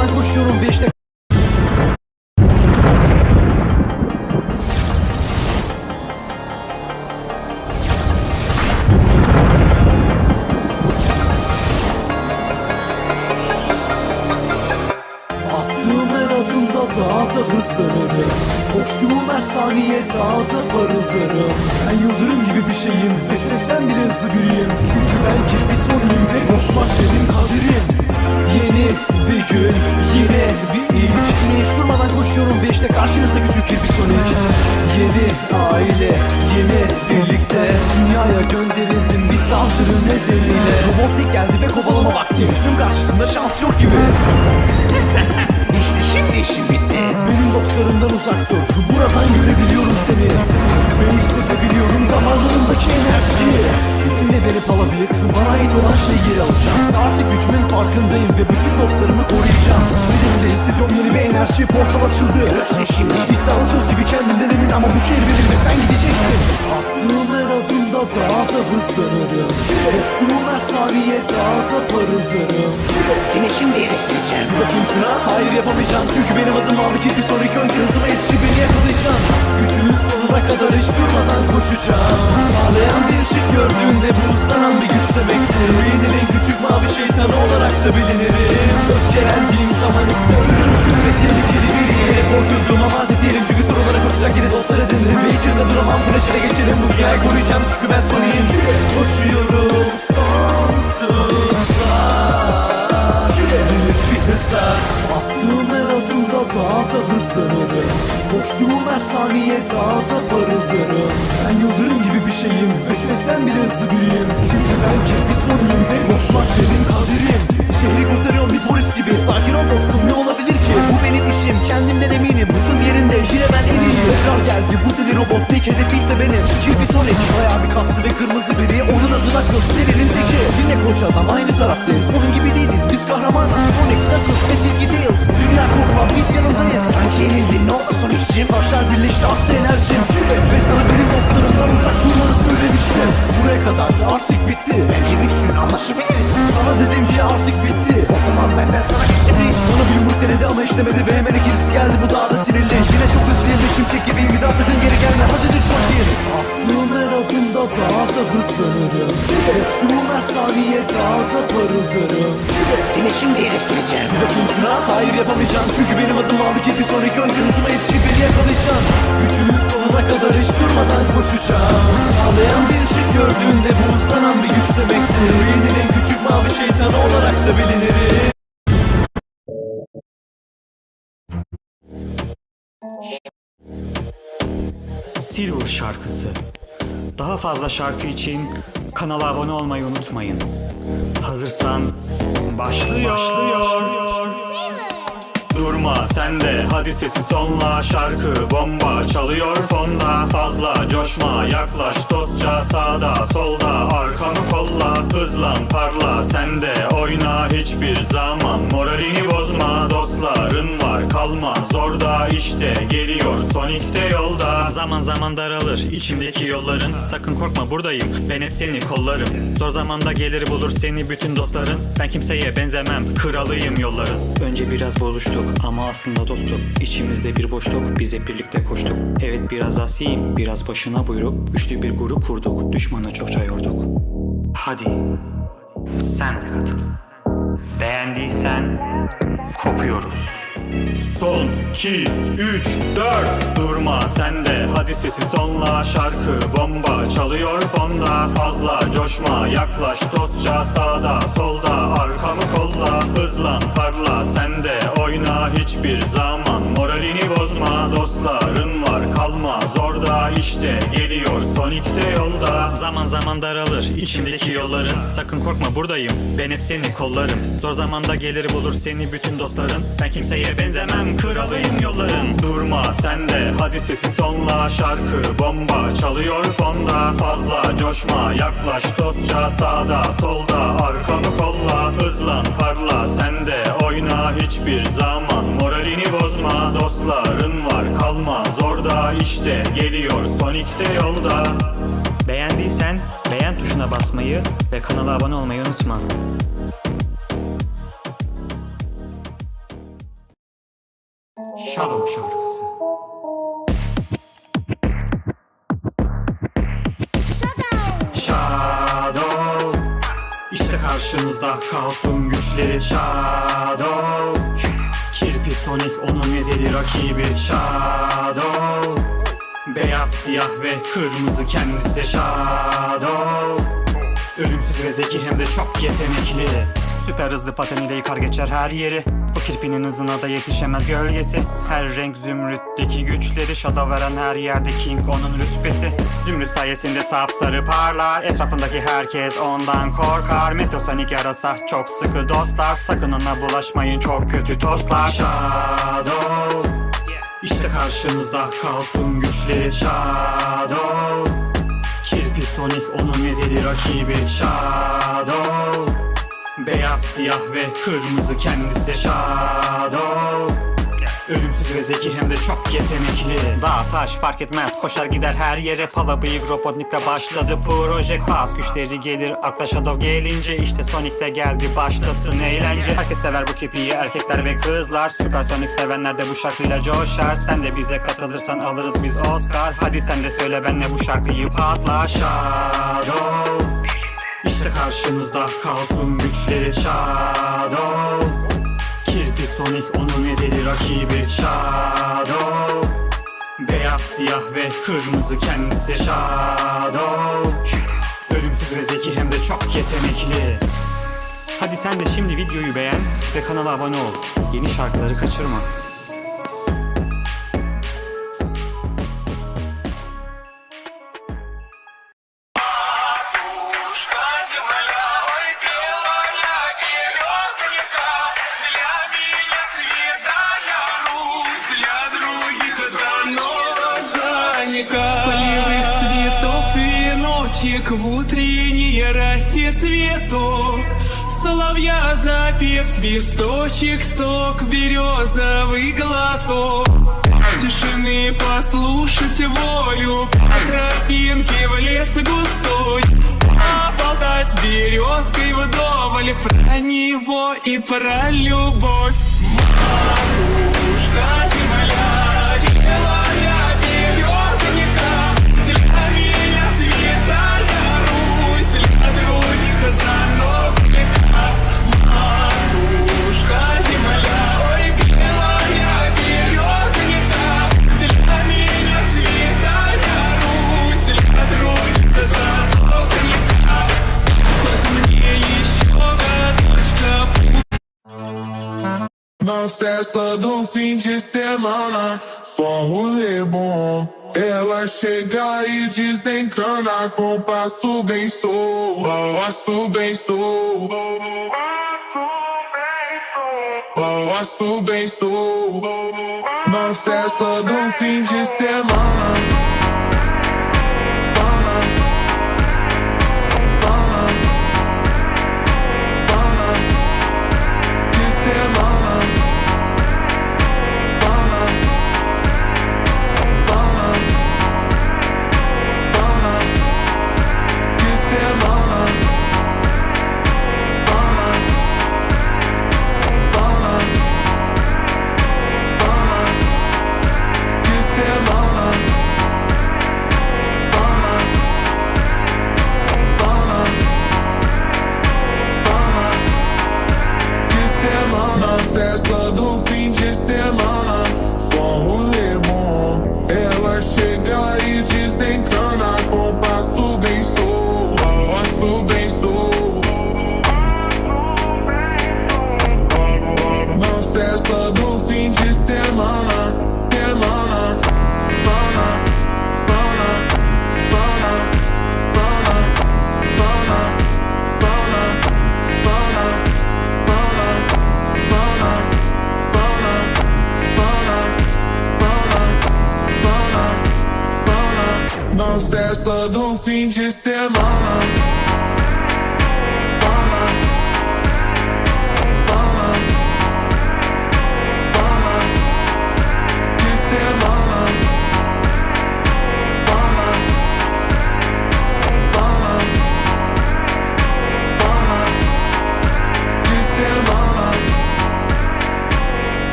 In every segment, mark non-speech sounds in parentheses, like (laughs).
durmadan koşuyorum ve işte Attığım her adımda daha da hızlanırım. Koştuğum her saniye daha da parıldarım Ben yıldırım gibi bir şeyim ve sesten bile hızlı biriyim. Çünkü ben kirpi sonuyum ve koşmak benim kaderim bir gün, yine bir ilk Yine hiç durmadan koşuyorum ve işte karşınızda küçük kirpi sonik Yeni aile, yeni birlikte. Dünyaya gönderildim bir saldırı nedeniyle. Robotnik geldi ve kovalama vakti. Tüm karşısında şans yok gibi. (laughs) İşte şimdi işim bitti. Benim dostlarımdan uzak dur. Buradan görebiliyorum Dinle beni palabiyik Bana ait olan şeyi geri alacağım. Artık gücümün farkındayım Ve bütün dostlarımı koruyacağım. Bedenimde hissediyorum yeni bir enerji portal açıldı. Görürsün şimdi. İddialı söz gibi kendinden emin ama bu şehir benim ve sen gideceksin. Attığım her adımda daha da hızlanırım. Koştuğum her saniye daha da parıldarım Seni şimdi eleştireceğim. Bakayım şuna Hayır yapamayacağım. Çünkü benim adım mavi kirpi Sonraki önce hızıma yetişip beni yakalayacağım. Gücümün sonuna kadar hiç durmadan koşacağım. Parlayan bir ışık gördüğünde bu ıslanan bir güç demektir. Yenilin küçük mavi şeytanı olarak da bilinirim. Öfkelendiğim zaman ise ölümcül ve tehlikeli biriyim. Korkuyordum ama artık değilim çünkü sorulara koşacak yeni dostlar edindim Ve içinde duramam güneşine geçerim. Bu dünyayı koruyacağım çünkü ben sonuyum Koşuyorum sonsuzlar Büyük bir hızla da. Hızlanırım Koştuğum her saniye daha da parıldarım Ben yıldırım gibi bir şeyim ve sesten bile hızlı biriyim. Çünkü ben kirpi sonuyum ve koşmak benim kaderim. Şehri kurtarıyorum bir polis gibi. Sakin ol dostum ne olabilir ki Bu benim işim. Kendimden eminim. Hızım yerinde. Yine ben en Tekrar geldi. Bu deli robot tek hedefi ise benim Kirpi Sonic? Bayağı bir kaslı ve kırmızı biri. Onun adına Kostel'in teki. Dinle koç adam. Aynı taraftayız. Onun gibi değiliz. Biz kahramanız. Sonic, Knuckles ve Tilki Tails Dünya korkma biz yanındayız. Sanki yenildin ne oldu son işçim? Taşlar birleşti. Arttı enerjim Ve sana benim dostlarımdan uzak durmanı söylemiştim. Buraya kadar artık bitti. Bence bir sürü anlaşabiliriz. Sana dedim ki artık bitti. O zaman benden sana bir sürpriz. Sana bir yumruk denedi ama işlemedi ve hemen ikincisi geldi bu daha da sinirli. Yine çok hızlıyım ve şimşek gibiyim bir daha sakın geri gelme hadi düş bakayım Attığım her adımda daha da hızlanırım. Koştuğum her saniye daha da parıldarım Seni şimdi eleştireceğim. Bakayım şuna hayır yapamayacağım. Çünkü benim adım mavi kirpi sonraki önce hızıma yetişip beni yakalayacağım. Gücümün sonuna kadar hiç durmadan koşacağım. Ağlayan bir ışık gördüğünde bu ıslanan bir güç demektir. Yenilen küçük mavi şeytanı olarak da bilinirim Silver şarkısı. Daha fazla şarkı için kanala abone olmayı unutmayın. Hazırsan başlıyor. Durma sen de hadi sesi sonla şarkı bomba çalıyor fonda fazla coşma yaklaş dostça sağda solda arkanı hızlan parla sen de oyna hiçbir zaman moralini bozma. Dostların var kalma zorda işte geliyor. Sonic de yolda. Zaman zaman daralır içimdeki yolların. Sakın korkma buradayım. Ben hep seni kollarım. Zor zamanda gelir bulur seni bütün dostların. Ben kimseye benzemem kralıyım yolların. Önce biraz bozuştuk ama aslında dostuk içimizde bir boşluk. Biz hep birlikte koştuk. Evet biraz asiyim biraz başına buyruk. Güçlü bir grup kurduk düşmanı çokça yorduk hadi. Sen de katıl. Beğendiysen kopuyoruz. Son 2 3 4 Durma sen de. Hadi sesi sonla. Şarkı bomba çalıyor fonda. Fazla coşma yaklaş dostça. Sağda solda arkamı kolla. Hızlan parla sen de. Oyna hiçbir zaman moralini bozma. Zorda işte geliyor Sonic de yolda. Zaman zaman daralır içimdeki yolların. sakın korkma buradayım. Ben hep seni kollarım. Zor zamanda gelir bulur seni bütün dostların. Ben kimseye benzemem kralıyım yolların. Durma sen de hadi sesi sonla. Şarkı bomba çalıyor fonda. Fazla coşma yaklaş dostça. Sağda solda arkamı kolla. Hızlan de oyna hiçbir zaman. Moralini bozma dostların var. Kalma zorda işte geliyor. Sonic de yolda. Beğendiysen beğen tuşuna basmayı ve kanala abone olmayı unutma. Shadow şarkısı karşınızda kaosun güçleri Shadow. Kirpi Sonic onun ezeli rakibi Shadow. Beyaz, siyah ve kırmızı kendisi Shadow. Ölümsüz ve zeki hem de çok yetenekli. Süper hızlı pateniyle yıkar geçer her yeri kirpinin hızına da yetişemez gölgesi. Her renk zümrütteki güçleri Shadow veren her yerde King onun rütbesi. Zümrüt sayesinde sapsarı parlar Etrafındaki herkes ondan korkar. Metasonic yarasa çok sıkı dostlar. Sakın ona bulaşmayın çok kötü tostlar. Shadow işte karşınızda kaosun güçleri. Shadow Kirpi Sonic onun ezeli rakibi. Shadow Beyaz, siyah ve kırmızı kendisi Shadow. Ölümsüz ve zeki hem de çok yetenekli. Dağ taş fark etmez koşar gider her yere. Pala bıyık Robotnik'te başladı proje. Kaos güçleri gelir akla Shadow gelince işte Sonic de geldi başlasın eğlence. Herkes sever bu kipiyi erkekler ve kızlar. Süper Sonic sevenler de bu şarkıyla coşar. Sen de bize katılırsan alırız biz Oscar. Hadi sen de söyle benle bu şarkıyı patla. Shadow işte karşınızda kaosun güçleri Shadow. Kirpi Sonic onun ezeli rakibi Shadow. Beyaz, siyah ve kırmızı kendisi Shadow. Ölümsüz ve zeki hem de çok yetenekli. Hadi sen de şimdi videoyu beğen ve kanala abone ol. Yeni şarkıları kaçırma цветок. Соловья запев свисточек, сок березовый глоток. Тишины послушать волю По тропинке в лес густой с березкой вдоволь Про него и про любовь Матушка festa do fim de semana, só rolê bom. Ela chega e desencana com passo bem sou, passo bem sou. Passo bem sou. Na festa do fim de semana.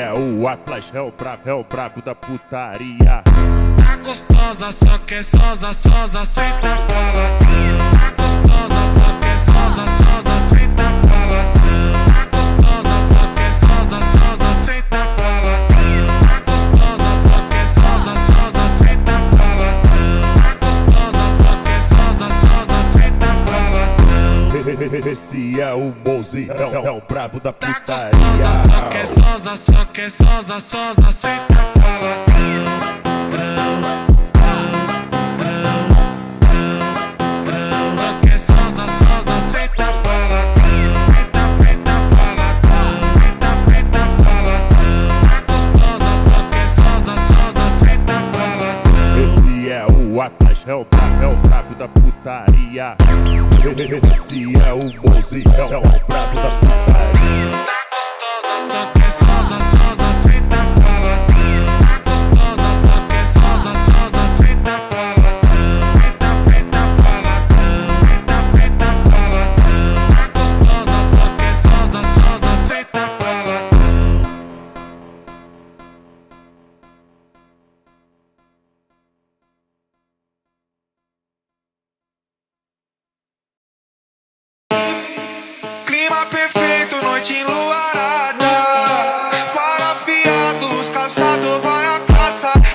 é o Atlas, é o brabo, é da putaria. Tá gostosa, só que é sosa, sosa, sem tampala. é o bonzinho, é, é o brabo da tá putaria. Tá gostosa, só que é sosa, sosa, sosa, senta, fala,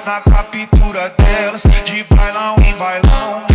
na captura delas, de bailão em bailão.